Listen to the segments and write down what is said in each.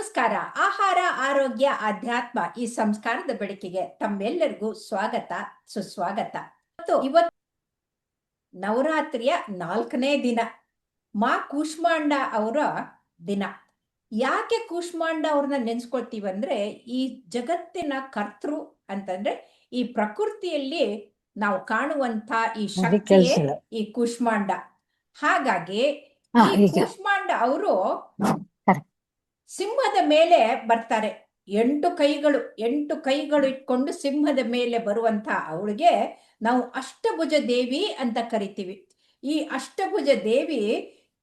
ನಮಸ್ಕಾರ. ಆಹಾರ ಆರೋಗ್ಯ ಆಧ್ಯಾತ್ಮ ಈ ಸಂಸ್ಕಾರದ ಬೆಳಕಿಗೆ ತಮ್ಮೆಲ್ಲರಿಗೂ ಸ್ವಾಗತ ಸುಸ್ವಾಗತ. ಮತ್ತು ಇವತ್ತು ನವರಾತ್ರಿಯ ನಾಲ್ಕನೇ ದಿನ ಮಾ ಕೂಷ್ಮಾಂಡ ಅವರ ದಿನ. ಯಾಕೆ ಕೂಷ್ಮಾಂಡ ಅವ್ರನ್ನ ನೆನ್ಸ್ಕೊಳ್ತೀವಂದ್ರೆ ಈ ಜಗತ್ತಿನ ಕರ್ತೃ ಅಂತಂದ್ರೆ ಈ ಪ್ರಕೃತಿಯಲ್ಲಿ ನಾವು ಕಾಣುವಂತ ಈ ಶಕ್ತಿ ಶಕ್ತಿಯೇ ಈ ಕೂಷ್ಮಾಂಡ. ಹಾಗಾಗಿ ಈ ಕೂಷ್ಮಾಂಡ ಅವರು. ಸಿಂಹದ ಮೇಲೆ ಬರ್ತಾರೆ. ಎಂಟು ಕೈಗಳು ಎಂಟು ಕೈಗಳು ಇಟ್ಕೊಂಡು ಸಿಂಹದ ಮೇಲೆ ಬರುವಂತ ಅವಳಿಗೆ ನಾವು ಅಷ್ಟಭುಜ ದೇವಿ ಅಂತ ಕರಿತೀವಿ. ಈ ಅಷ್ಟಭುಜ ದೇವಿ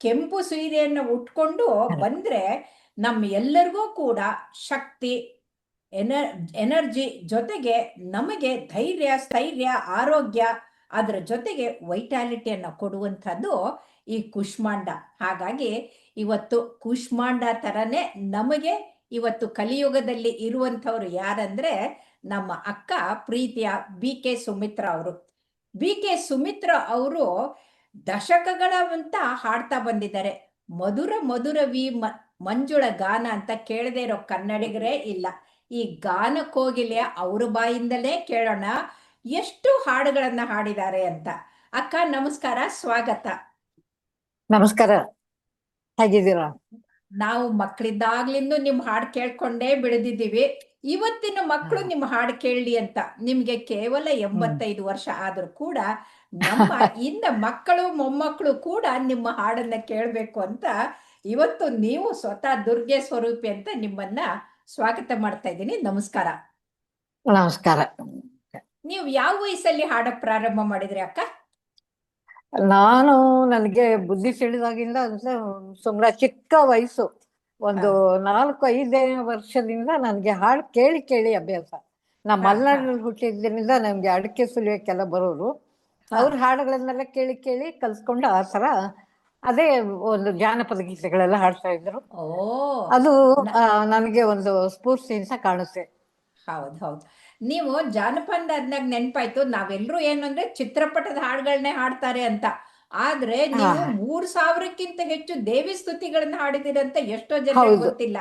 ಕೆಂಪು ಸೀರೆಯನ್ನು ಉಟ್ಕೊಂಡು. ಬಂದ್ರೆ ನಮ್ಮ ಎಲ್ಲರಿಗೂ ಕೂಡ ಶಕ್ತಿ ಎನರ್ ಎನರ್ಜಿ ಜೊತೆಗೆ ನಮಗೆ ಧೈರ್ಯ ಸ್ಥೈರ್ಯ ಆರೋಗ್ಯ ಅದರ ಜೊತೆಗೆ ವೈಟಾಲಿಟಿಯನ್ನು ಕೊಡುವಂಥದ್ದು ಈ ಕುಷ್ಮಾಂಡ. ಹಾಗಾಗಿ ಇವತ್ತು ಕೂಷ್ಮಾಂಡ ತರನೇ ನಮಗೆ ಇವತ್ತು ಕಲಿಯುಗದಲ್ಲಿ ಇರುವಂಥವ್ರು ಯಾರಂದ್ರೆ ನಮ್ಮ ಅಕ್ಕ ಪ್ರೀತಿಯ ಬಿ ಕೆ ಸುಮಿತ್ರ ಅವರು. ಬಿ ಕೆ ಸುಮಿತ್ರ ಅವರು ದಶಕಗಳಂತ ಹಾಡ್ತಾ ಬಂದಿದ್ದಾರೆ. ಮಧುರ ಮಧುರ ವಿ ಮಂಜುಳ ಗಾನ ಅಂತ ಕೇಳದೆ ಇರೋ ಕನ್ನಡಿಗರೇ ಇಲ್ಲ. ಈ ಗಾನ ಕೋಗಿಲೆ ಅವ್ರ ಬಾಯಿಂದಲೇ ಕೇಳೋಣ. ಎಷ್ಟು ಹಾಡುಗಳನ್ನ ಹಾಡಿದ್ದಾರೆ ಅಂತ. ಅಕ್ಕ, ನಮಸ್ಕಾರ, ಸ್ವಾಗತ. ನಮಸ್ಕಾರ. ಹೇಗಿದ್ದೀರಾ? ನಾವು ಮಕ್ಕಳಿದ್ದಾಗ್ಲಿಂದ ನಿಮ್ ಹಾಡು ಕೇಳ್ಕೊಂಡೇ ಬೆಳೆದಿದ್ದೀವಿ ಇವತ್ತಿನ ಮಕ್ಕಳು ನಿಮ್ ಹಾಡು ಕೇಳಲಿ ಅಂತ ನಿಮ್ಗೆ ಕೇವಲ ಎಂಬತ್ತೈದು ವರ್ಷ ಆದ್ರೂ ಕೂಡ ನಮ್ಮ ಇಂದ ಮಕ್ಕಳು ಮೊಮ್ಮಕ್ಕಳು ಕೂಡ ನಿಮ್ಮ ಹಾಡನ್ನ ಕೇಳಬೇಕು ಅಂತ ಇವತ್ತು ನೀವು ಸ್ವತಃ ದುರ್ಗೆ ಸ್ವರೂಪಿ ಅಂತ ನಿಮ್ಮನ್ನ ಸ್ವಾಗತ ಮಾಡ್ತಾ ಇದ್ದೀನಿ. ನಮಸ್ಕಾರ. ನಮಸ್ಕಾರ. ನೀವು ಯಾವ ವಯಸ್ಸಲ್ಲಿ ಹಾಡ ಪ್ರಾರಂಭ ಮಾಡಿದ್ರಿ ಅಕ್ಕ? ನಾನು ನನಗೆ ಬುದ್ಧಿ ತಿಳಿದಾಗಿಂದ ಅಂದ್ರೆ ಸುಮ್ಮನೆ ಚಿಕ್ಕ ವಯಸ್ಸು. ಒಂದು ನಾಲ್ಕು ಐದೇ ವರ್ಷದಿಂದ ನನಗೆ ಹಾಡು ಕೇಳಿ ಕೇಳಿ ಅಭ್ಯಾಸ. ನಮ್ಮ ಮಲ್ನಾಡಲ್ಲಿ ಹುಟ್ಟಿದ್ದರಿಂದ ನಮ್ಗೆ ಅಡಿಕೆ ಸುಲಿಯೋಕ್ಕೆಲ್ಲ ಬರೋರು. ಅವ್ರ ಹಾಡುಗಳನ್ನೆಲ್ಲ ಕೇಳಿ ಕೇಳಿ ಕಲ್ಸ್ಕೊಂಡು ಆ ಥರ ಅದೇ ಒಂದು ಜಾನಪದ ಗೀತೆಗಳೆಲ್ಲ ಹಾಡ್ತಾ ಇದ್ರು. ಓ. ಅದು ನನಗೆ ಒಂದು ಸ್ಫೂರ್ತಿ ಅಂತ ಕಾಣುತ್ತೆ. ಹೌದು ಹೌದ್. ನೀವು ಜಾನಪದ ಅದ್ನಾಗ ನೆನ್ಪಾಯ್ತು. ನಾವೆಲ್ಲರೂ ಏನಂದ್ರೆ ಚಿತ್ರಪಟದ ಹಾಡುಗಳನ್ನೇ ಹಾಡ್ತಾರೆ ಅಂತ. ಆದ್ರೆ ನೀವು. ಮೂರ್ ಸಾವಿರಕ್ಕಿಂತ ಹೆಚ್ಚು ದೇವಿ ಸ್ತುತಿಗಳನ್ನ ಹಾಡಿದಿರಂತ ಎಷ್ಟೋ ಜನ ಗೊತ್ತಿಲ್ಲ.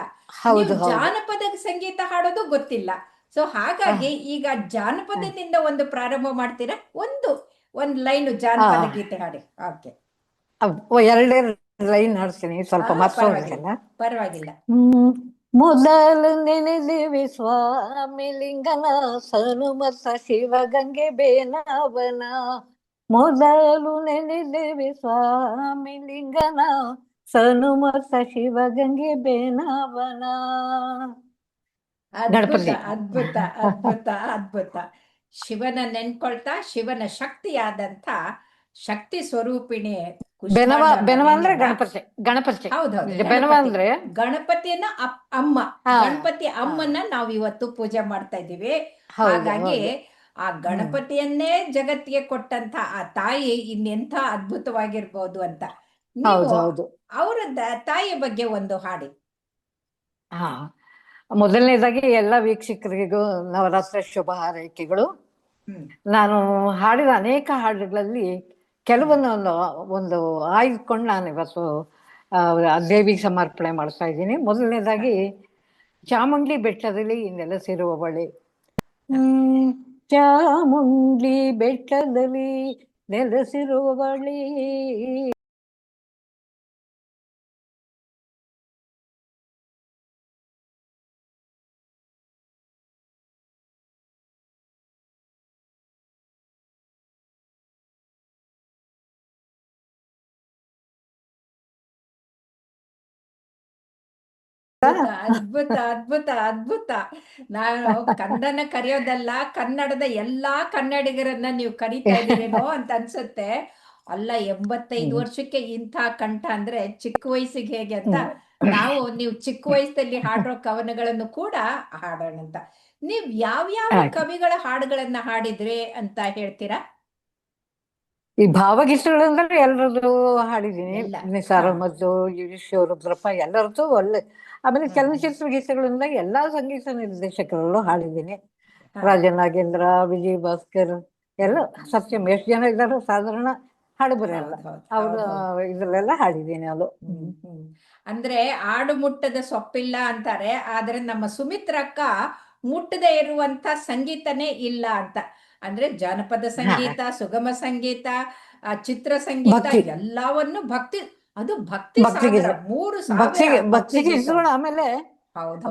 ಜಾನಪದ ಸಂಗೀತ ಹಾಡೋದು ಗೊತ್ತಿಲ್ಲ. ಸೊ ಹಾಗಾಗಿ ಈಗ ಜಾನಪದದಿಂದ ಒಂದು ಪ್ರಾರಂಭ ಮಾಡ್ತೀರಾ? ಒಂದು ಒಂದ್ ಲೈನ್ ಜಾನಪದ ಗೀತೆ ಹಾಡಿ. ಓಕೆ. ಲೈನ್ ಹಾಡ್ತೀನಿ ಸ್ವಲ್ಪ ಪರವಾಗಿಲ್ಲ ಮೊದಲು ನೆನೆದಿವಿ ಸ್ವಾಮಿ ಲಿಂಗನ ಸನುಮತ ಶಿವಗಂಗೆ ಬೇನವನ ಮೊದಲು ನೆನೆದಿವಿ ಸ್ವಾಮಿ ಲಿಂಗನ ಸನುಮತ ಶಿವಗಂಗೆ ಬೇನವನ ಗಣಪತಿ. ಅದ್ಭುತ ಅದ್ಭುತ ಅದ್ಭುತ ಶಿವನ ನೆನ್ಕೊಳ್ತಾ, ಶಿವನ ಶಕ್ತಿಯಾದಂತ ಶಕ್ತಿ ಸ್ವರೂಪಿಣಿ ಬೆನವ ಬೆನವ ಅಂದ್ರೆ ಗಣಪತಿ ಗಣಪತಿ. ಹೌದೌದು ಬೆನವ ಅಂದ್ರೆ? ಗಣಪತಿಯನ್ನ ಅಮ್ಮ. ಗಣಪತಿ ಅಮ್ಮನ್ನ ನಾವು ಇವತ್ತು ಪೂಜೆ ಮಾಡ್ತಾ ಇದ್ದೀವಿ. ಹಾಗಾಗಿ ಆ ಗಣಪತಿಯನ್ನೇ ಜಗತ್ತಿಗೆ ಕೊಟ್ಟಂತ ಆ ತಾಯಿ ಇನ್ನೆಂಥ ಅದ್ಭುತವಾಗಿರ್ಬೋದು ಅಂತ. ಹೌದು ಅವರ ತಾಯಿಯ ಬಗ್ಗೆ ಒಂದು ಹಾಡಿ. ಹಾ. ಮೊದಲನೇದಾಗಿ ಎಲ್ಲ ವೀಕ್ಷಕರಿಗೂ ನವರಾತ್ರಿ ಶುಭ ಹಾರೈಕೆಗಳು. ನಾನು ಹಾಡಿದ ಅನೇಕ ಹಾಡುಗಳಲ್ಲಿ ಕೆಲವನ್ನು ಒಂದು ಒಂದು ಆಯ್ದುಕೊಂಡು ನಾನು ಇವತ್ತು ದೇವಿಗೆ ಸಮರ್ಪಣೆ ಮಾಡ್ತಾ ಇದ್ದೀನಿ. ಮೊದಲನೇದಾಗಿ ಚಾಮುಂಡಿ ಬೆಟ್ಟದಲ್ಲಿ ನೆಲೆಸಿರುವವಳೆ ಬಳಿ ಚಾಮುಂಡಿ ಬೆಟ್ಟದಲ್ಲಿ ನೆಲೆಸಿರುವವಳಿ ಅದ್ಭುತ ಅದ್ಭುತ ಅದ್ಭುತ ಅದ್ಭುತ ನಾನು ಕನ್ನಡನ ಕರೆಯೋದಲ್ಲ ಕನ್ನಡದ ಎಲ್ಲಾ ಕನ್ನಡಿಗರನ್ನ ನೀವು ಕರಿತಾ ಇದ್ದೀರೇನೋ ಅಂತ ಅನ್ಸುತ್ತೆ. ಅಲ್ಲ ಎಂಬತ್ತೈದು. ವರ್ಷಕ್ಕೆ ಇಂಥ ಕಂಠ ಅಂದ್ರೆ ಚಿಕ್ಕ ವಯಸ್ಸಿಗೆ ಹೇಗೆ ಅಂತ ನಾವು ನೀವು ಚಿಕ್ಕ ವಯಸ್ಸಲ್ಲಿ ಹಾಡೋ ಕವನಗಳನ್ನು ಕೂಡ ಹಾಡೋಣ ಅಂತ. ನೀವ್ ಯಾವ್ಯಾವ ಯಾವ ಕವಿಗಳ ಹಾಡುಗಳನ್ನ ಹಾಡಿದ್ರಿ ಅಂತ ಹೇಳ್ತೀರಾ? ಈ ಭಾವಗೀತೆಗಳಂದ್ರೆ ಎಲ್ಲರದ್ದು ಹಾಡಿದೀನಿ ಸಾರಮ್ಮದ್ದು ರುದ್ರಪ್ಪ ಎಲ್ಲರದ್ದು ಒಳ್ಳೆ ಆಮೇಲೆ. ಚಲನಚಿತ್ರ ಗೀತೆಗಳಿಂದ ಎಲ್ಲಾ ಸಂಗೀತ ನಿರ್ದೇಶಕರಲ್ಲೂ ಹಾಡಿದ್ದೀನಿ ರಾಜ ನಾಗೇಂದ್ರ ವಿಜಯ್ ಭಾಸ್ಕರ್ ಎಲ್ಲ ಸತ್ಯಂ ಎಷ್ಟು ಜನ ಇದ್ದಾರೋ ಸಾಧಾರಣ ಹಾಡು ಬರೆಯಲ್ಲ ಅವ್ರ. ಇದ್ರಲ್ಲೆಲ್ಲ ಹಾಡಿದ್ದೀನಿ ಅದು. ಅಂದ್ರೆ ಆಡು ಮುಟ್ಟದ ಸೊಪ್ಪಿಲ್ಲ ಅಂತಾರೆ ಆದ್ರೆ ನಮ್ಮ ಸುಮಿತ್ರಕ್ಕ ಮುಟ್ಟದೆ ಇರುವಂತ ಸಂಗೀತನೇ ಇಲ್ಲ ಅಂತ ಅಂದ್ರೆ ಜಾನಪದ ಸಂಗೀತ ಸುಗಮ ಸಂಗೀತ ಚಿತ್ರ ಸಂಗೀತ. ಎಲ್ಲವನ್ನು ಭಕ್ತಿ ಅದು ಭಕ್ತಿ ಮೂರು ಭಕ್ತಿಗೆ ಭಕ್ತಿ ಭಕ್ತಿಗೆ. ಆಮೇಲೆ.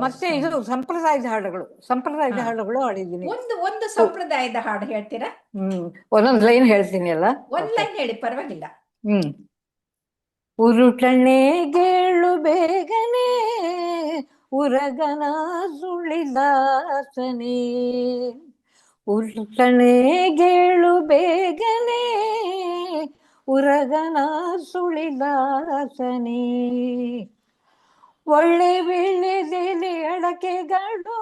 ಮತ್ತೆ ಇದು ಸಂಪ್ರದಾಯದ ಹಾಡುಗಳು ಸಂಪ್ರದಾಯದ. ಹಾಡುಗಳು ಹಾಡಿದ್ದೀನಿ. ಒಂದು ಒಂದು ಸಂಪ್ರದಾಯದ ಹಾಡು ಹೇಳ್ತೀರಾ? ಹ್ಮ್ ಒಂದೊಂದ್ ಲೈನ್ ಹೇಳ್ತೀನಿ ಅಲ್ಲ? ಒಂದ್ ಲೈನ್ ಹೇಳಿ ಪರವಾಗಿಲ್ಲ. ಹ್ಮ್. ಉರುಟಣೆ ಗೇಳು ಬೇಗನೆ ಉರಗನ ಸುಳಿದಾಸನೆ. ಉರುಟಣೆ ಗೇಳು ಬೇಗನೆ ಉರಗನ ಸುಳಿದಾಸನೆ ಒಳ್ಳೆ ಬೆಳೆದೆಲೆ ಅಡಕೆಗಳು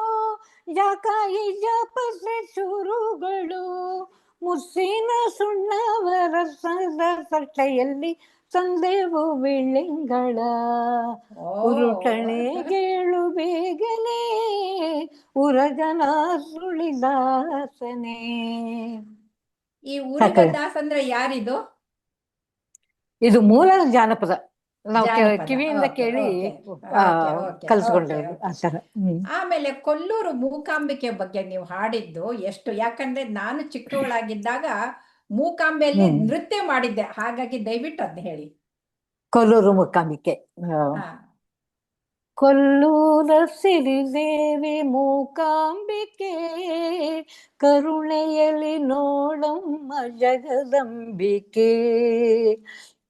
ಜಾಕಾಯಿ ಜಾಪಸೆ ಚೂರುಗಳು. ಮುಸ್ಸಿನ ಸುಣ್ಣವರ ಸದ ಸಟ್ಟೆಯಲ್ಲಿ ತಂದೆವು ಬೆಳ್ಳಿಂಗಳ. ಉರುಟಣೆ ಗೇಳು ಬೇಗನೆ, ಉರಗನ ಸುಳಿದಾಸನೆ ಈ ಉರಗದಾಸ್ ದಾಸ್ ಅಂದ್ರೆ ಯಾರಿದು? ಇದು ಮೂಲ ಜಾನಪದ ನಾವು ಜಾನಪದ. ಕಿವಿಯಿಂದ ಕೇಳಿ ಆ, ಥರ ಹ್ಮ್ ಆಮೇಲೆ ಕೊಲ್ಲೂರು ಮೂಕಾಂಬಿಕೆ ಬಗ್ಗೆ ನೀವು ಹಾಡಿದ್ದು ಎಷ್ಟು ಯಾಕಂದ್ರೆ ನಾನು ಚಿಕ್ಕವಳಾಗಿದ್ದಾಗ ಮೂಕಾಂಬೆಯಲ್ಲಿ ಹ್ಮ್. ನೃತ್ಯ ಮಾಡಿದ್ದೆ ಹಾಗಾಗಿ ದಯವಿಟ್ಟು ಅದ್ ಹೇಳಿ ಕೊಲ್ಲೂರು ಮೂಕಾಂಬಿಕೆ ಆ. ಹಾ. ಕೊಲ್ಲೂರ ಸಿರಿದೇವಿ ಮೂಕಾಂಬಿಕೆ ಕರುಣೆಯಲ್ಲಿ ನೋಡಮ್ಮ ಜಗದಂಬಿಕೆ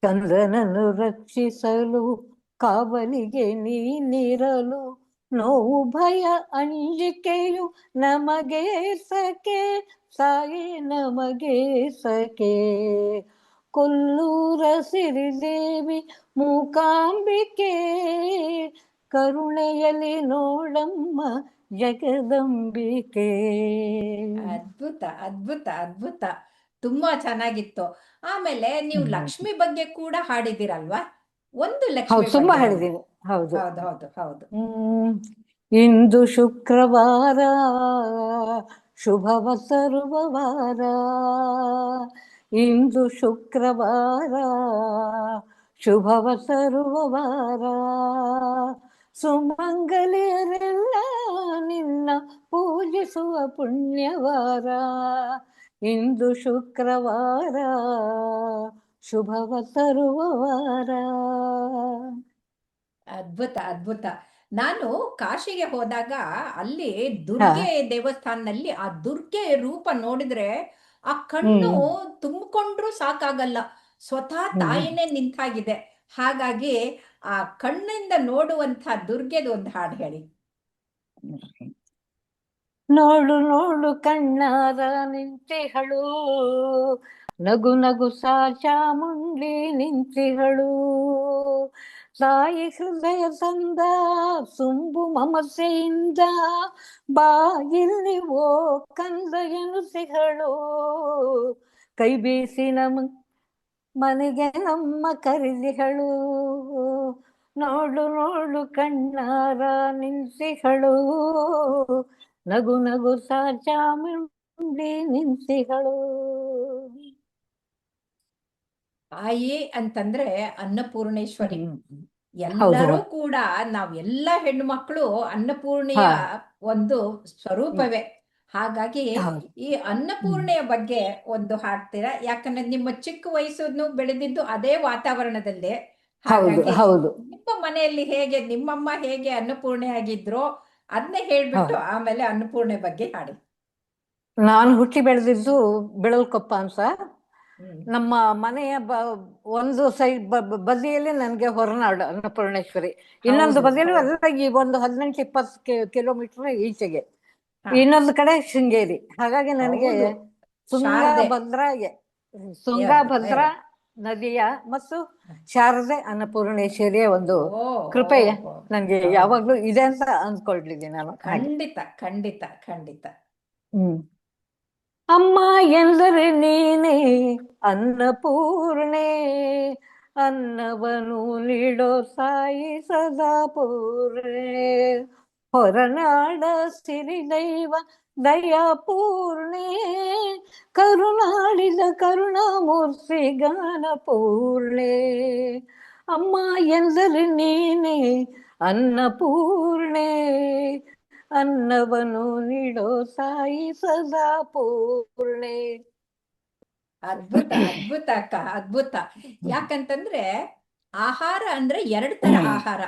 ಕಂದನನ್ನು ರಕ್ಷಿಸಲು, ಕಾವಲಿಗೆ ನೀನಿರಲು, ನೋವು, ಭಯ, ಅಂಜಿಕೆಯು ನಮಗೆ ಸಕೆ, ಸಾಯಿ ನಮಗೆ ಸಕೆ. ಕೊಲ್ಲೂರ ಸಿರಿದೇವಿ ಮೂಕಾಂಬಿಕೆ, ಕರುಣೆಯಲ್ಲಿ ನೋಡಮ್ಮ ಜಗದಂಬಿಕೆ. ಅದ್ಭುತ ಅದ್ಭುತ ಅದ್ಭುತ. ತುಂಬಾ ಚೆನ್ನಾಗಿತ್ತು. ಆಮೇಲೆ ನೀವು ಲಕ್ಷ್ಮಿ ಬಗ್ಗೆ ಕೂಡ ಹಾಡಿದಿರಲ್ವಾ? ಒಂದು ಹೌದು ಲಕ್ಷ್ಮಿ ತುಂಬಾ ಬಗ್ಗೆ. ಹೌದು. ಹೌದು ಹೌದು ಹೌದು. ಇಂದು ಶುಕ್ರವಾರ ಶುಭವ ಸರ್ವವಾರ ವಾರ ಇಂದು ಶುಕ್ರವಾರ ಶುಭವ ಸರ್ವವಾರ ವಾರ ಸುಮಂಗಲಿಯರೆಲ್ಲ ನಿನ್ನ ಪೂಜಿಸುವ ಪುಣ್ಯವಾರ. ಇಂದು ಶುಕ್ರವಾರ ಶುಭವ ತರುವ ವಾರ ಅದ್ಭುತ ಅದ್ಭುತ. ನಾನು ಕಾಶಿಗೆ ಹೋದಾಗ ಅಲ್ಲಿ ದುರ್ಗೆ ದೇವಸ್ಥಾನದಲ್ಲಿ ಆ ದುರ್ಗೆ ರೂಪ ನೋಡಿದ್ರೆ ಆ ಕಣ್ಣು ತುಂಬಿಕೊಂಡ್ರು ಸಾಕಾಗಲ್ಲ. ಸ್ವತಃ ತಾಯಿನೇ ನಿಂತಾಗಿದೆ. ಹಾಗಾಗಿ ಆ ಕಣ್ಣಿಂದ ನೋಡುವಂತ ದುರ್ಗೆದು ಒಂದು ಹಾಡು ಹೇಳಿ. ನೋಡು ನೋಡು ಕಣ್ಣಾರ ನಿಂತಿಹಳು ನಗು ನಗು ಸಾ ಚಾಮುಂಡಿ ನಿಂತಿಹಳು ತಾಯಿ ಹೃದಯ ಸಂದ ತುಂಬು ಮಮತೆಯಿಂದ ಬಾ ಇಲ್ಲಿ ಓ ಕಂದ ಎನುಸಿಹಳು ಕೈ ಬೀಸಿ ನಮ ಮನೆಗೆ ನಮ್ಮ ಕರೆದಿಹಳು ನೋಡು ನೋಡು ಕಣ್ಣಾರ ನಿಂತಿಹಳು ನಗು ನಗು ಚಾಮುಂಡಿ ನಿಂತಿಗಳು. ತಾಯಿ ಅಂತಂದ್ರೆ ಅನ್ನಪೂರ್ಣೇಶ್ವರಿ. ಎಲ್ಲರೂ ಕೂಡ ನಾವ್ ಎಲ್ಲಾ ಹೆಣ್ಣು ಮಕ್ಕಳು ಅನ್ನಪೂರ್ಣೆಯ ಒಂದು ಸ್ವರೂಪವೇ. ಹಾಗಾಗಿ ಈ ಅನ್ನಪೂರ್ಣೆಯ ಬಗ್ಗೆ ಒಂದು ಹಾಡ್ತೀರಾ? ಯಾಕಂದ್ರೆ ನಿಮ್ಮ ಚಿಕ್ಕ ವಯಸ್ಸನ್ನು ಬೆಳೆದಿದ್ದು ಅದೇ ವಾತಾವರಣದಲ್ಲಿ. ಹೌದು ನಿಮ್ಮ ಮನೆಯಲ್ಲಿ ಹೇಗೆ ನಿಮ್ಮಮ್ಮ ಹೇಗೆ ಅನ್ನಪೂರ್ಣೆ ಆಗಿದ್ರೋ ಅದನ್ನೇ ಹೇಳ್ಬಿಟ್ಟು ಆಮೇಲೆ ಅನ್ನಪೂರ್ಣೆ ಬಗ್ಗೆ ಹಾಡಿ. ನಾನು ಹುಟ್ಟಿ ಬೆಳೆದಿದ್ದು ಬೆಳಲ್ಕೊಪ್ಪ ಅಂತ. ನಮ್ಮ ಮನೆಯ ಬ ಒಂದು ಸೈಡ್ ಬದಿಯಲ್ಲಿ ನನಗೆ ಹೊರನಾಡು ಅನ್ನಪೂರ್ಣೇಶ್ವರಿ. ಇನ್ನೊಂದು ಬದಿಯಲ್ಲಿ ಅಲ್ಲ ಈ ಒಂದು ಹದಿನೆಂಟು ಇಪ್ಪತ್ತು ಕಿಲೋಮೀಟರ್ ಈಚೆಗೆ. ಇನ್ನೊಂದು ಕಡೆ ಶೃಂಗೇರಿ. ಹಾಗಾಗಿ ನನಗೆ ಭದ್ರಾಗೆ ತುಂಗಭದ್ರಾ ತುಂಗಭದ್ರಾ ನದಿಯ ಮತ್ತು ಶಾರದೆ ಅನ್ನಪೂರ್ಣೇಶ್ವರಿಯ ಒಂದು ಕೃಪೆ. ನನಗೆ. ಯಾವಾಗ್ಲೂ ಇದೆ ಅಂತ ಅಂದ್ಕೊಂಡಿದ್ದೀನಿ ನಾನು. ಖಂಡಿತ ಖಂಡಿತ ಖಂಡಿತ. ಹ್ಮ್. ಅಮ್ಮ ಎಂದರೆ ನೀನೇ ಅನ್ನಪೂರ್ಣೆ ಅನ್ನವನು ನೀಡೋ ಸಾಯಿ ಸದಾ ಪೂರ್ಣೆ ಹೊರನಾಡ ಸಿರಿದೈವ ದಯಾಪೂರ್ಣೆ ಕರುನಾಡಿದ ಕರುಣಾಮೂರ್ತಿ ಗಾನಪೂರ್ಣೆ ಅಮ್ಮ ಎಂದರೆ ನೀನೆ ಅನ್ನಪೂರ್ಣೆ. ಅನ್ನವನು ನೀಡೋ ಸಾಯಿ ಸದಾ ಪೂರ್ಣೆ ಅದ್ಭುತ ಅದ್ಭುತ ಅಕ್ಕ ಅದ್ಭುತ. ಯಾಕಂತಂದ್ರೆ ಆಹಾರ ಅಂದ್ರೆ ಎರಡು ತರ ಆಹಾರ.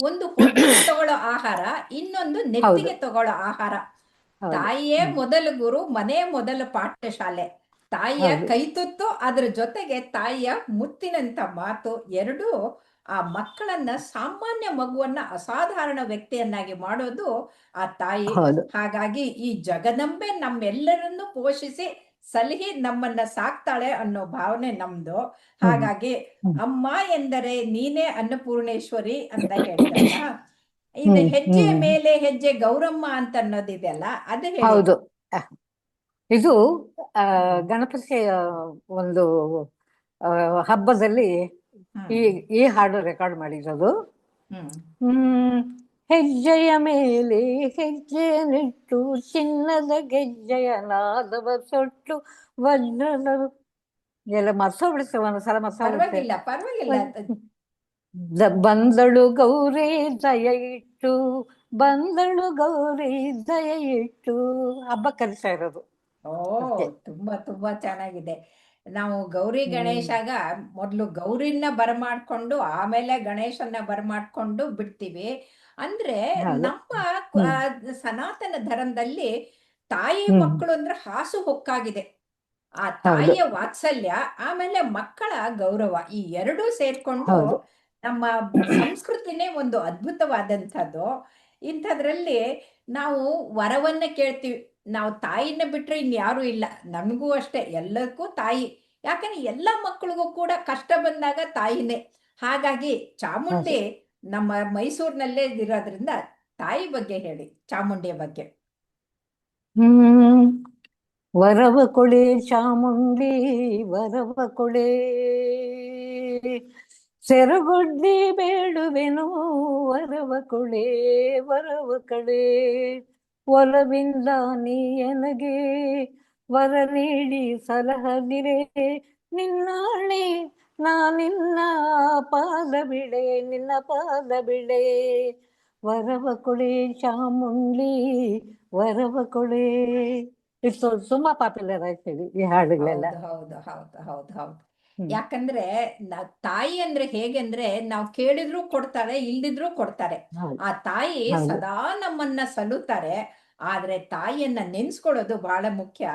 ಒಂದು ಹೊಟ್ಟೆಗೆ ತಗೊಳ್ಳೋ ಆಹಾರ ಇನ್ನೊಂದು ನೆತ್ತಿಗೆ ತಗೊಳ್ಳೋ ಆಹಾರ. ತಾಯಿಯೇ. ಮೊದಲ ಗುರು ಮನೆ ಮೊದಲ ಪಾಠಶಾಲೆ. ತಾಯಿಯ. ಕೈತುತ್ತು ಅದ್ರ ಜೊತೆಗೆ ತಾಯಿಯ ಮುತ್ತಿನಂತ ಮಾತು ಎರಡು ಆ ಮಕ್ಕಳನ್ನ ಸಾಮಾನ್ಯ ಮಗುವನ್ನ ಅಸಾಧಾರಣ ವ್ಯಕ್ತಿಯನ್ನಾಗಿ ಮಾಡೋದು ಆ ತಾಯಿ. ಹಾಗಾಗಿ ಈ ಜಗದಂಬೆ ನಮ್ಮೆಲ್ಲರನ್ನು ಪೋಷಿಸಿ ಸಲಹಿ ನಮ್ಮನ್ನ ಸಾಕ್ತಾಳೆ ಅನ್ನೋ ಭಾವನೆ ನಮ್ದು. ಹಾಗಾಗಿ. ಅಮ್ಮ ಎಂದರೆ ನೀನೇ ಅನ್ನಪೂರ್ಣೇಶ್ವರಿ ಅಂತ ಹೇಳ್ತಾರ ಇದು ಹೆಜ್ಜೆ ಹೆಜ್ಜೆಯ ಮೇಲೆ ಹೆಜ್ಜೆ ಗೌರಮ್ಮ ಅಂತ ಅನ್ನೋದಿದೆಯಲ್ಲ ಅದು ಹೇಳಿ. ಹೌದು. ಇದು ಗಣಪತಿಯ ಒಂದು ಹಬ್ಬದಲ್ಲಿ ಈ ಈ ಹಾಡು ರೆಕಾರ್ಡ್ ಮಾಡಿರೋದು. ಹ್ಮ್. ಹೆಜ್ಜೆಯ ಮೇಲೆ ಹೆಜ್ಜೆಯನ್ನಿಟ್ಟು ಚಿನ್ನದ ಗೆಜ್ಜೆಯ ನಾದವ ಸೊಟ್ಟು ವಜ್ರದ ಎಲ್ಲ ಮರ್ಸೋಗ್ಬಿಡ್ತೇವೆ ಒಂದ್ಸಲ ಮರ್ಸೋಗ್ಬಿಡ್ತೇವೆ ಪರವಾಗಿಲ್ಲ ಬಂದಳು ಗೌರಿ ದಯ ಇಟ್ಟು ಬಂದಳು ಗೌರಿ ದಯ ಇಟ್ಟು. ಹಬ್ಬ ಕರಿತಾ ಇರೋದು. ಓ ತುಂಬಾ ತುಂಬಾ ಚೆನ್ನಾಗಿದೆ. ನಾವು ಗೌರಿ. ಗಣೇಶಾಗ ಮೊದ್ಲು ಗೌರಿನ ಬರಮಾಡ್ಕೊಂಡು ಆಮೇಲೆ ಗಣೇಶನ್ನ ಬರಮಾಡ್ಕೊಂಡು ಬಿಡ್ತೀವಿ. ಅಂದ್ರೆ ನಮ್ಮ ಸನಾತನ ಧರ್ಮದಲ್ಲಿ ತಾಯಿ. ಮಕ್ಕಳು ಅಂದ್ರೆ ಹಾಸು ಹೊಕ್ಕಾಗಿದೆ. ಆ ತಾಯಿಯ ವಾತ್ಸಲ್ಯ ಆಮೇಲೆ ಮಕ್ಕಳ ಗೌರವ ಈ ಎರಡೂ ಸೇರ್ಕೊಂಡು. ನಮ್ಮ ಸಂಸ್ಕೃತಿನೇ ಒಂದು ಅದ್ಭುತವಾದಂಥದ್ದು. ಇಂಥದ್ರಲ್ಲಿ ನಾವು ವರವನ್ನ ಕೇಳ್ತೀವಿ. ನಾವು ತಾಯಿನ ಬಿಟ್ರೆ ಇನ್ಯಾರು ಇಲ್ಲ. ನಮಗೂ ಅಷ್ಟೇ. ಎಲ್ಲಕ್ಕೂ ತಾಯಿ. ಯಾಕಂದ್ರೆ ಎಲ್ಲ ಮಕ್ಕಳಿಗೂ ಕೂಡ ಕಷ್ಟ ಬಂದಾಗ ತಾಯಿನೇ. ಹಾಗಾಗಿ ಚಾಮುಂಡಿ ನಮ್ಮ ಮೈಸೂರಿನಲ್ಲೇ ಇರೋದ್ರಿಂದ ತಾಯಿ ಬಗ್ಗೆ ಹೇಳಿ ಚಾಮುಂಡಿಯ ಬಗ್ಗೆ. ಹ್ಮ್. ವರವ ಕೊಳೆ ಚಾಮುಂಡಿ ವರವ ಕೊಡೆ ಸೆರಗೊಡ್ಡಿ ಬೇಡುವೆನು, ವರವ ಕೊಳೆ, ವರವ ಕಡೆ ಒಲವಿಂದ ನೀ ಎನಗೆ, ವರ ನೀಡಿ ಸಲಹದಿರೆ ನಿನ್ನಾಣೆ ನಾ ನಿನ್ನ ಪಾದ ಬಿಡೆ, ನಿನ್ನ ಪಾದ ಬಿಡೆ. ವರವ ಕೊಳೆ ಚಾಮುಂಡಿ ವರವ ಕೊಳೆ. ಇಟ್ಸ್ ತುಂಬಾ ಪಾಪ್ಯುಲರ್ ಆಯ್ತು ಈ ಹಾಡುಗಳೆಲ್ಲ. ಹೌದು ಹೌದು ಹೌದು ಹೌದು. ಯಾಕಂದ್ರೆ ತಾಯಿ ಅಂದ್ರೆ ಹೇಗೆ ಅಂದ್ರೆ ನಾವು ಕೇಳಿದ್ರು ಕೊಡ್ತಾರೆ ಇಲ್ದಿದ್ರು ಕೊಡ್ತಾರೆ. ಆ ತಾಯಿ ಸದಾ ನಮ್ಮನ್ನ ಸಲುತ್ತಾರೆ ಆದ್ರೆ ತಾಯಿಯನ್ನ ನೆನ್ಸ್ಕೊಳ್ಳೋದು ಬಹಳ ಮುಖ್ಯ.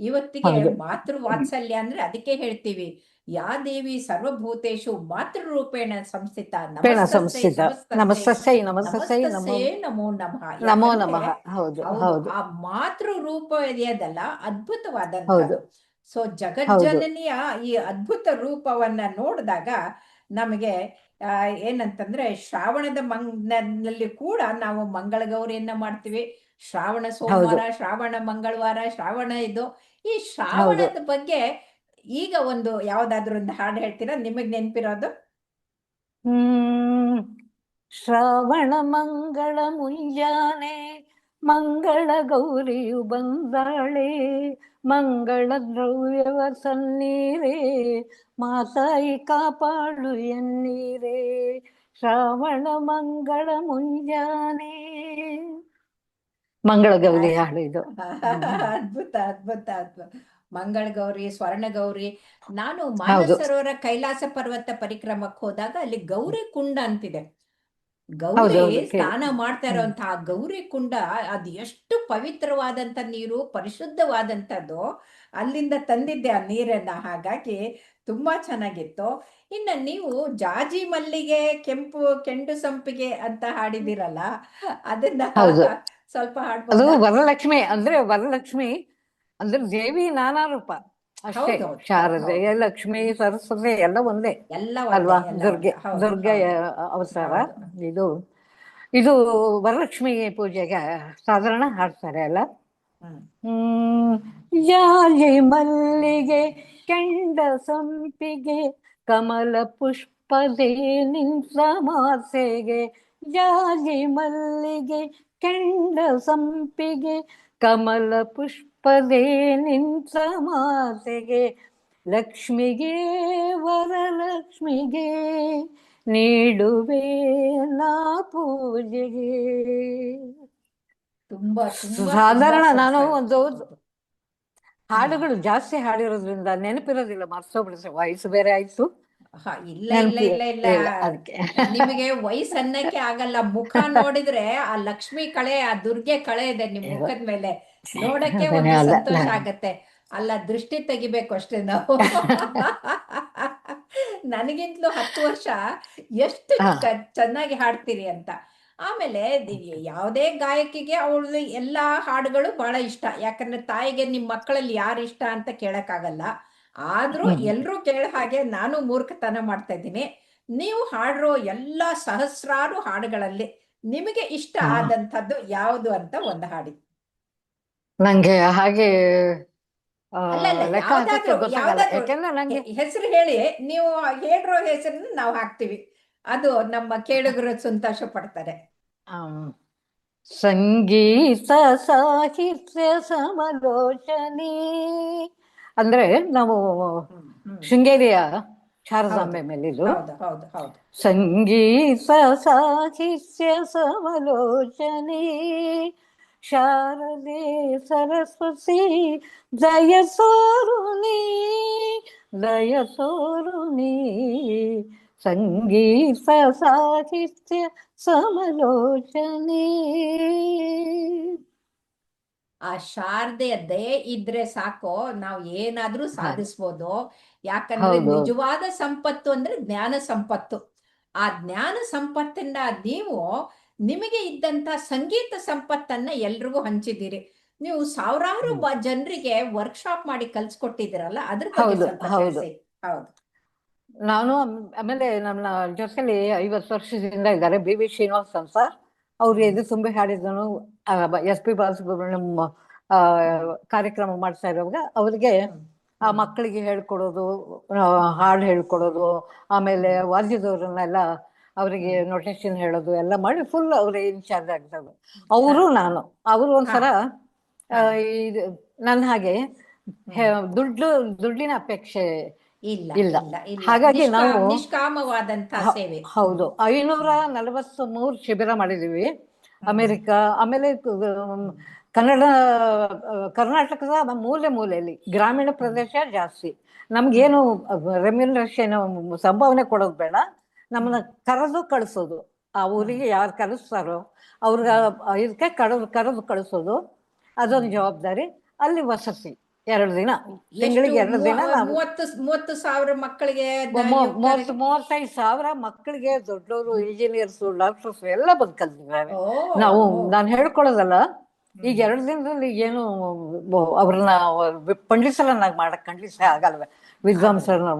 ಇವತ್ತಿಗೆ. ಮಾತೃ ವಾತ್ಸಲ್ಯ ಅಂದ್ರೆ ಅದಕ್ಕೆ ಹೇಳ್ತೀವಿ. ಯಾ ದೇವಿ ಸರ್ವಭೂತೇಶು ಮಾತೃ ರೂಪೇಣ ಸಂಸ್ಥಿತ ನಮೋ ನಮೋ ನಮಃ. ಆ ಮಾತೃ ರೂಪ ಇದೆಯದಲ್ಲ ಅದ್ಭುತವಾದಂಥದ್ದು ಹೌದು. ಸೊ ಜಗಜ್ಜನನಿಯ ಈ ಅದ್ಭುತ ರೂಪವನ್ನ ನೋಡಿದಾಗ ನಮಗೆ ಆ, ಏನಂತಂದ್ರೆ ಶ್ರಾವಣದ ಮಂಗ್ನಲ್ಲಿ ಕೂಡ ನಾವು ಮಂಗಳ ಗೌರಿಯನ್ನ ಮಾಡ್ತೀವಿ. ಶ್ರಾವಣ ಸೋಮವಾರ ಶ್ರಾವಣ ಮಂಗಳವಾರ ಶ್ರಾವಣ ಇದು. ಈ ಶ್ರಾವಣದ ಬಗ್ಗೆ ಈಗ ಒಂದು ಯಾವ್ದಾದ್ರು ಒಂದು ಹಾಡು ಹೇಳ್ತೀರಾ? ನಿಮಗ್ ನೆನ್ಪಿರೋದು? ಹ್ಮ್. ಶ್ರಾವಣ ಮಂಗಳ ಮುಂಜಾನೆ ಮಂಗಳ ಗೌರಿಯು ಬಂದಾಳೆ ಮಂಗಳ ದ್ರವ್ಯವ ಸನ್ನೀರೇ ಮಾತಾಯಿ ಕಾಪಾಡು ಎನ್ನೀರೇ ಶ್ರಾವಣ ಮಂಗಳ ಮುಂಜಾನೆ. ಮಂಗಳ ಗೌರಿ ಹಾಡು ಇದು. ಅದ್ಭುತ ಅದ್ಭುತ ಅದ್ಭುತ. ಮಂಗಳ ಗೌರಿ ಸ್ವರ್ಣ ಗೌರಿ. ನಾನು ಮಾನಸರೋವರ ಕೈಲಾಸ ಪರ್ವತ ಪರಿಕ್ರಮಕ್ಕೆ ಹೋದಾಗ ಅಲ್ಲಿ ಗೌರಿ ಕುಂಡ ಅಂತಿದೆ. ಗೌರಿ ಸ್ನಾನ ಮಾಡ್ತಾ ಇರೋಂತಹ ಗೌರಿ ಕುಂಡ ಅದು ಎಷ್ಟು ಪವಿತ್ರವಾದಂತ ನೀರು ಪರಿಶುದ್ಧವಾದಂಥದ್ದು ಅಲ್ಲಿಂದ ತಂದಿದ್ದೆ ಆ ನೀರನ್ನ. ಹಾಗಾಗಿ ತುಂಬಾ ಚೆನ್ನಾಗಿತ್ತು. ಇನ್ನ ನೀವು ಜಾಜಿ ಮಲ್ಲಿಗೆ ಕೆಂಪು ಕೆಂಡು ಸಂಪಿಗೆ ಅಂತ ಹಾಡಿದಿರಲ್ಲ ಅದನ್ನ. ಸ್ವಲ್ಪ ಹಾಡ್ಬೋದು? ವರಲಕ್ಷ್ಮಿ ಅಂದ್ರೆ ವರಲಕ್ಷ್ಮಿ ಅಂದ್ರೆ ದೇವಿ ನಾನಾ ರೂಪ ಅಷ್ಟೇ. ಶಾರದೆ ಲಕ್ಷ್ಮಿ ಸರಸ್ವತಿ ಎಲ್ಲ ಒಂದೇ ಎಲ್ಲ ಅಲ್ವಾ? ದುರ್ಗೆ ದುರ್ಗೆ. ಅವತಾರ. ಇದು ಇದು ವರಲಕ್ಷ್ಮಿ ಪೂಜೆಗೆ ಸಾಧಾರಣ ಹಾಡ್ತಾರೆ ಅಲ್ಲ? ಹ್ಮ್. ಹ್ಮ್ ಮಲ್ಲಿಗೆ ಕೆಂಡ ಸಂಪಿಗೆ ಕಮಲ ಪುಷ್ಪದೇ ನಿಂತ ಮಾಸೆಗೆ. ಜಾಲಿ ಮಲ್ಲಿಗೆ ಕೆಂಡ ಸಂಪಿಗೆ ಕಮಲ ಪುಷ್ಪದೇ ನಿಂತ ಮಾತೆಗೆ ಲಕ್ಷ್ಮಿಗೆ ವರಲಕ್ಷ್ಮಿಗೆ ನೀಡುವೆ ನಾ ಪೂಜೆಗೆ. ತುಂಬಾ ಸಾಧಾರಣ ನಾನು ಒಂದು ಹಾಡುಗಳು ಜಾಸ್ತಿ ಹಾಡಿರೋದ್ರಿಂದ ನೆನಪಿರೋದಿಲ್ಲ ಮರ್ಸೋಗ್ಬಿಡುತ್ತೆ ವಯಸ್ಸು ಬೇರೆ ಆಯ್ತು. ಹ, ಇಲ್ಲ ಇಲ್ಲ ಇಲ್ಲ ಇಲ್ಲ. ಇಲ್ಲ, ಅದಕ್ಕೆ. ನಿಮಗೆ ವಯಸ್ಸು ಅನ್ನಕ್ಕೆ ಆಗಲ್ಲ. ಮುಖ ನೋಡಿದ್ರೆ ಆ ಲಕ್ಷ್ಮಿ ಕಳೆ ಆ ದುರ್ಗೆ ಕಳೆ ಇದೆ ನಿಮ್ ಮುಖದ ಮೇಲೆ. ನೋಡಕ್ಕೆ ಒಂದು ಧನ್ಯವಾದ. ಸಂತೋಷ ಆಗತ್ತೆ. ಅಲ್ಲ ದೃಷ್ಟಿ ತೆಗಿಬೇಕು ಅಷ್ಟೇ ನಾವು. ನನಗಿಂತಲೂ ಹತ್ತು ವರ್ಷ ಎಷ್ಟು ಹಾ. ಕ- ಚೆನ್ನಾಗಿ ಹಾಡ್ತೀರಿ ಅಂತ. ಆಮೇಲೆ ದಿ- ಯಾವುದೇ ಗಾಯಕಿಗೆ ಅವಳು ಎಲ್ಲಾ ಹಾಡುಗಳು ಬಹಳ ಇಷ್ಟ. ಯಾಕಂದ್ರೆ ತಾಯಿಗೆ ನಿಮ್ ಮಕ್ಕಳಲ್ಲಿ ಯಾರು ಇಷ್ಟ ಅಂತ ಕೇಳಕ್ಕಾಗಲ್ಲ. ಆದ್ರೂ. ಎಲ್ರೂ ಕೇಳ ಹಾಗೆ ನಾನು ಮೂರ್ಖತನ ಮಾಡ್ತಾ ಇದ್ದೀನಿ. ನೀವು ಹಾಡಿರೋ ಎಲ್ಲಾ ಸಹಸ್ರಾರು ಹಾಡುಗಳಲ್ಲಿ ನಿಮಗೆ ಇಷ್ಟ ಆದಂತದ್ದು ಯಾವುದು ಅಂತ ಒಂದು ಹಾಡಿ. ನಂಗೆ ಹಾಗೆ ಹೆಸರು ಹೇಳಿ ನೀವು ಹೇಳಿರೋ ಹೆಸರನ್ನ ನಾವು ಹಾಕ್ತಿವಿ. ಅದು ನಮ್ಮ ಕೇಳುಗರು ಸಂತೋಷ ಪಡ್ತಾರೆ. ಸಂಗೀತ ಸಾಹಿತ್ಯ ಸಮಾಲೋಚನೆ ಅಂದ್ರೆ ನಾವು. ಶೃಂಗೇರಿಯ ಶಾರದಾಂಬೆ ಹೌದು. ಸಂಗೀತ ಸಾಹಿತ್ಯ ಸಮಲೋಚನೆ ಶಾರದೆ ಸರಸ್ವತಿ ಜಯ ಸೋರುಣಿ ದಯ ಸೋರುಣಿ. ಸಂಗೀತ ಸಾಹಿತ್ಯ ಸಮಾಲೋಚನೆ ಆ ಶಾರದೆಯ ದಯೆ ಇದ್ರೆ ಸಾಕು ನಾವು ಏನಾದ್ರೂ ಸಾಧಿಸ್ಬೋದು. ಯಾಕಂದ್ರೆ ಹೌದು. ನಿಜವಾದ ಸಂಪತ್ತು ಅಂದ್ರೆ ಜ್ಞಾನ ಸಂಪತ್ತು. ಆ ಜ್ಞಾನ ಸಂಪತ್ತನ್ನ ನೀವು ನಿಮಗೆ ಇದ್ದಂತ ಸಂಗೀತ ಸಂಪತ್ತನ್ನ ಎಲ್ರಿಗೂ ಹಂಚಿದ್ದೀರಿ. ನೀವು ಸಾವಿರಾರು ಹ್ಮ್. ಬ- ಜನರಿಗೆ ವರ್ಕ್ಶಾಪ್ ಮಾಡಿ ಕಲ್ಸ್ಕೊಟ್ಟಿದ್ದೀರಲ್ಲ ಅದ್ರ ಬಗ್ಗೆ ಹೌದು, ಸ್ವಲ್ಪ ಹೌದು. ತಿಳಿಸಿ. ಹೌದು. ನಾನು ಆಮ್- ಆಮೇಲೆ ನಮ್ಮ ಜೊತೆಲಿ ಐವತ್ತು ವರ್ಷದಿಂದ ಇದ್ದಾರೆ ಬಿ ವಿ ಶ್ರೀನಿವಾಸ್ ಅಂತ ಅವ್ರು ಎದೆ ತುಂಬಿ ಹಾಡಿದನು ಎಸ್ ಪಿ ಬಾಲಸುಬ್ರಹ್ಮಣ್ಯಂ ಆ, ಕಾರ್ಯಕ್ರಮ ಮಾಡ್ತಾ ಇರುವಾಗ ಅವ್ರಿಗೆ ಆ ಮಕ್ಕಳಿಗೆ ಹೇಳ್ಕೊಡೋದು ಹಾಡ್ ಹೇಳ್ಕೊಡೋದು ಆಮೇಲೆ ವಾದ್ಯದವ್ರನ್ನೆಲ್ಲ ಅವರಿಗೆ ನೊಟೇಶನ್ ಹೇಳೋದು ಎಲ್ಲ ಮಾಡಿ ಫುಲ್ ಅವ್ರ ಇನ್ಚಾರ್ಜ್ ಆಗ್ತಾರೆ ಅವರು ನಾನು. ಅವರು ಒಂಥರ ಇದು ನನ್ನ ಹಾಗೆ ದುಡ್ಡು ದುಡ್ಡಿನ ಅಪೇಕ್ಷೆ ಇಲ್ಲ ಇಲ್ಲ. ಹಾಗಾಗಿ ನಾವು- ನಿಷ್ಕಾಮವಾದಂತ ಸೇವೆ. ಹೌದು. ಐನೂರ ನಲವತ್ತು ಮೂರು ಶಿಬಿರ ಮಾಡಿದೀವಿ. ಅಮೆರಿಕ ಆಮೇಲೆ ಕನ್ನಡ ಕರ್ನಾಟಕದ ಮೂಲೆ ಮೂಲೆಯಲ್ಲಿ ಗ್ರಾಮೀಣ ಪ್ರದೇಶ ಜಾಸ್ತಿ. ನಮ್ಗೇನು ರೆಮ್ಯುನರೇಷನ್ ಸಂಭಾವನೆ ಕೊಡೋದು ಬೇಡ. ನಮ್ಮನ್ನ ಕರೆದು ಕಳಿಸೋದು. ಆ ಊರಿಗೆ ಯಾರು ಕರೆಸ್ತಾರೋ ಅವ್ರಿಗೆ ಇದಕ್ಕೆ ಕರೆದು ಕರೆದು ಕಳಿಸೋದು. ಅದೊಂದು ಜವಾಬ್ದಾರಿ. ಅಲ್ಲಿ ವಸತಿ. ಎರಡು ದಿನ. ತಿಂಗಳಿಗೆ ಎರಡು ದಿನ? ನಾವು ಮೂವತ್ತು ಮೂವತ್ತು ಸಾವಿರ ಮಕ್ಕಳಿಗೆ ಮೂವತ್ತು ಮೂವತ್ತೈದು ಸಾವಿರ ಮಕ್ಕಳಿಗೆ ದೊಡ್ಡವರು ಇಂಜಿನಿಯರ್ಸ್ ಡಾಕ್ಟರ್ಸ್ ಎಲ್ಲ ಬಂದು ಕಲ್ತಿದ್ದಾರೆ ನಾವು. ನಾನು ಹೇಳ್ಕೊಳ್ಳೋದಲ್ಲ ಈಗ ಎರಡು ದಿನದಲ್ಲಿ ಏನು ಅವ್ರನ್ನ ಪಂಡಿತರನ್ನಾಗಿ ಮಾಡಕ್ ಖಂಡಿತ ಆಗಲ್ವ? ವಿದ್ವಾಂಸರನ್ನ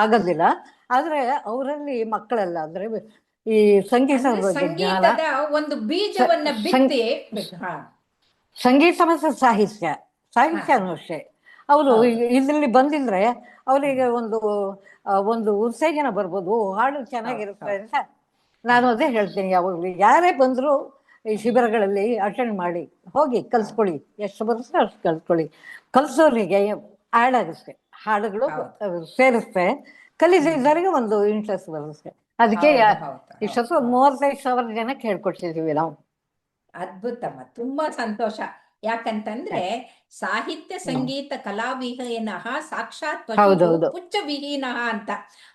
ಆಗೋದಿಲ್ಲ. ಆದ್ರೆ ಅವರಲ್ಲಿ ಮಕ್ಕಳೆಲ್ಲ ಅಂದ್ರೆ ಈ ಸಂಗೀತ ಒಂದು ಬೀಜವನ್ನ ಸಂಗೀತ ಮತ್ತು ಸಾಹಿತ್ಯ. ಸಾಹಿತ್ಯ ಅಷ್ಟೇ. ಅವರು ಇದರಲ್ಲಿ ಬಂದಿದ್ರೆ ಅವರಿಗೆ ಒಂದು ಒಂದು ಉತ್ತೇಜನ ಬರ್ಬೋದು ಹಾಡು ಚೆನ್ನಾಗಿರುತ್ತೆ ಅಂತ ನಾನು ಅದೇ ಹೇಳ್ತೀನಿ. ಯಾವಾಗಲೂ ಯಾರೇ ಬಂದರೂ ಈ ಶಿಬಿರಗಳಲ್ಲಿ ಅಟೆಂಡ್ ಮಾಡಿ ಹೋಗಿ ಕಲ್ಸ್ಕೊಳ್ಳಿ. ಎಷ್ಟು ಬರುತ್ತೆ ಅಷ್ಟು ಕಲ್ಸ್ಕೊಳ್ಳಿ. ಕಲ್ಸೋರಿಗೆ ಆ್ಯಡ್ ಆಗುತ್ತೆ ಹಾಡುಗಳು ಸೇರಿಸ್ತೆ ಕಲಿಸಿದ್ದವರಿಗೆ ಒಂದು ಇಂಟ್ರೆಸ್ಟ್ ಬರುತ್ತೆ. ಅದಕ್ಕೆ. ಇಷ್ಟೊತ್ತು ಮೂವತ್ತೈದು ಸಾವಿರ ಜನಕ್ಕೆ ಹೇಳ್ಕೊಟ್ಟಿದ್ದೀವಿ ನಾವು. ಅದ್ಭುತಮ್ಮ ತುಂಬಾ ಸಂತೋಷ. ಯಾಕಂತಂದ್ರೆ ಸಾಹಿತ್ಯ ಸಂಗೀತ ಕಲಾವಿಹೀನಃ ಸಾಕ್ಷಾತ್. ಪುಚ್ಚ ವಿಹೀನಃ ಅಂತ.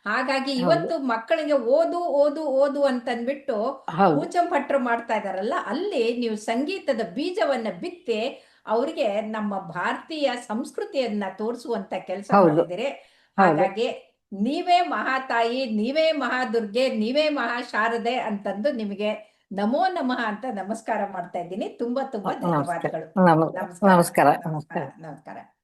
ಹಾಗಾಗಿ ಇವತ್ತು ಮಕ್ಕಳಿಗೆ ಓದು ಓದು ಓದು ಅಂತಂದ್ಬಿಟ್ಟು ಊಚಂ ಕೂಚಂ ಭಟ್ರು ಮಾಡ್ತಾ ಇದಾರಲ್ಲ ಅಲ್ಲಿ ನೀವು ಸಂಗೀತದ ಬೀಜವನ್ನ ಬಿತ್ತಿ ಅವ್ರಿಗೆ ನಮ್ಮ ಭಾರತೀಯ ಸಂಸ್ಕೃತಿಯನ್ನ ತೋರಿಸುವಂತ ಕೆಲಸ. ಮಾಡಿದಿರಿ. ಹಾಗಾಗಿ ನೀವೇ ಮಹಾತಾಯಿ ನೀವೇ ಮಹಾದುರ್ಗೆ ನೀವೇ ಮಹಾಶಾರದೆ ಅಂತಂದು ನಿಮಗೆ ನಮೋ ನಮಃ ಅಂತ ನಮಸ್ಕಾರ ಮಾಡ್ತಾ ಇದ್ದೀನಿ. ತುಂಬಾ ತುಂಬಾ ಧನ್ಯವಾದಗಳು. ನಮಸ್ಕಾರ. ನಮಸ್ಕಾರ. ನಮಸ್ಕಾರ.